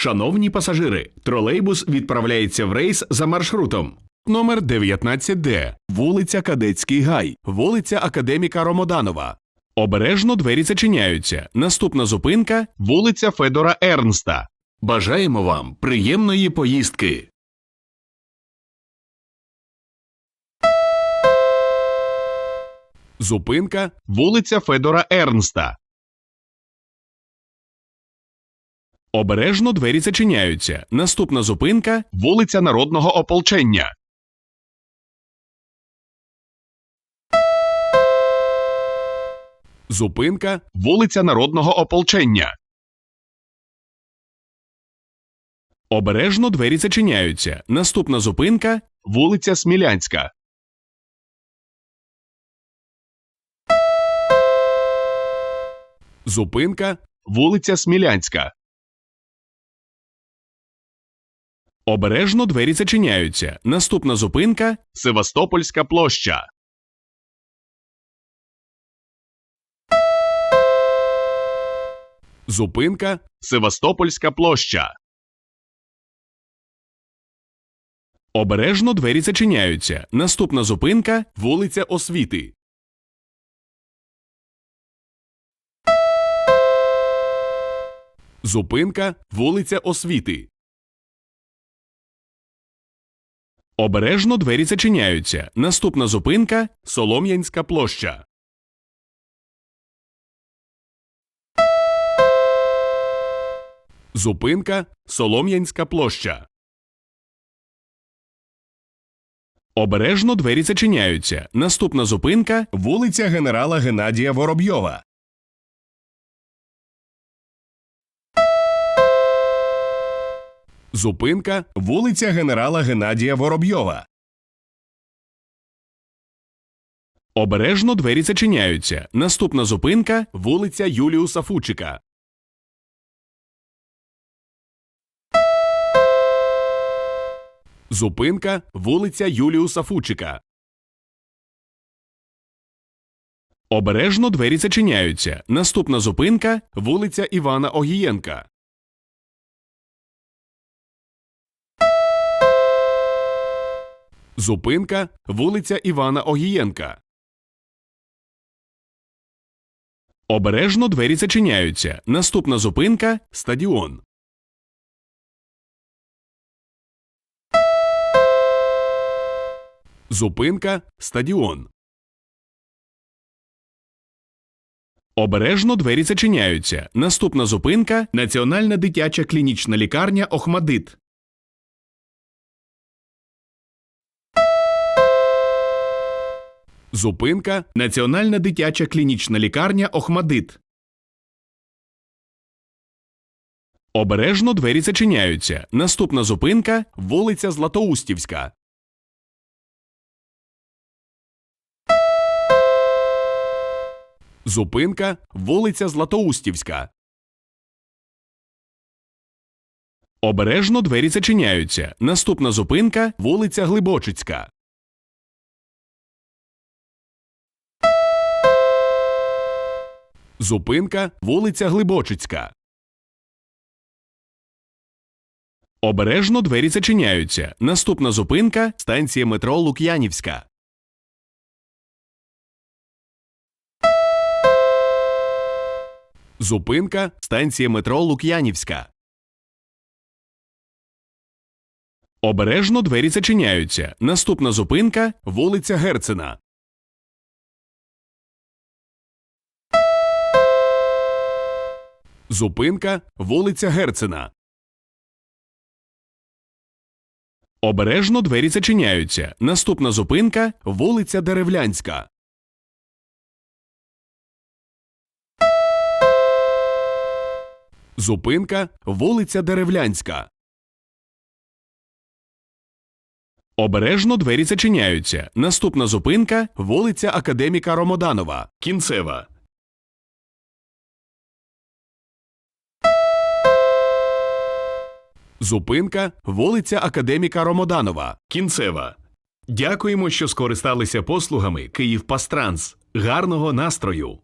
Шановні пасажири, тролейбус відправляється в рейс за маршрутом. Номер 19Д, вулиця Кадетський Гай, вулиця Академіка Ромоданова. Обережно двері зачиняються. Наступна зупинка вулиця Федора Ернста. Бажаємо вам приємної поїздки. Зупинка вулиця Федора Ернста. Обережно двері зачиняються. Наступна зупинка вулиця Народного ополчення. Зупинка вулиця Народного ополчення. Обережно двері зачиняються. Наступна зупинка вулиця Смілянська. Зупинка вулиця Смілянська. Обережно двері зачиняються. Наступна зупинка Севастопольська площа. Зупинка Севастопольська площа. Обережно двері зачиняються. Наступна зупинка вулиця Освіти. Зупинка вулиця Освіти. Обережно двері зачиняються. Наступна зупинка Солом'янська площа. Зупинка Солом'янська площа. Обережно двері зачиняються. Наступна зупинка вулиця генерала Геннадія Воробйова. Зупинка вулиця генерала Геннадія Воробйова. Обережно двері зачиняються. Наступна зупинка вулиця Юліуса Фучика. Зупинка вулиця Юліуса Фучика. Обережно двері зачиняються. Наступна зупинка вулиця Івана Огієнка. Зупинка вулиця Івана Огієнка. Обережно двері зачиняються. Наступна зупинка стадіон. Зупинка стадіон. Обережно двері зачиняються. Наступна зупинка Національна дитяча клінічна лікарня Охмадит. Зупинка Національна дитяча клінічна лікарня Охмадит. Обережно двері зачиняються. Наступна зупинка вулиця Златоустівська. Зупинка вулиця Златоустівська. Обережно двері зачиняються. Наступна зупинка вулиця Глибочицька. Зупинка вулиця Глибочицька. Обережно двері зачиняються. Наступна зупинка станція метро Лук'янівська. Зупинка станція метро Лук'янівська. Обережно двері зачиняються. Наступна зупинка вулиця Герцена. Зупинка вулиця Герцена. Обережно двері зачиняються. Наступна зупинка вулиця Деревлянська. Зупинка вулиця Деревлянська. Обережно двері зачиняються. Наступна зупинка вулиця Академіка Ромоданова. Кінцева. Зупинка вулиця Академіка Ромоданова. Кінцева. Дякуємо, що скористалися послугами Київ Пастранс. Гарного настрою!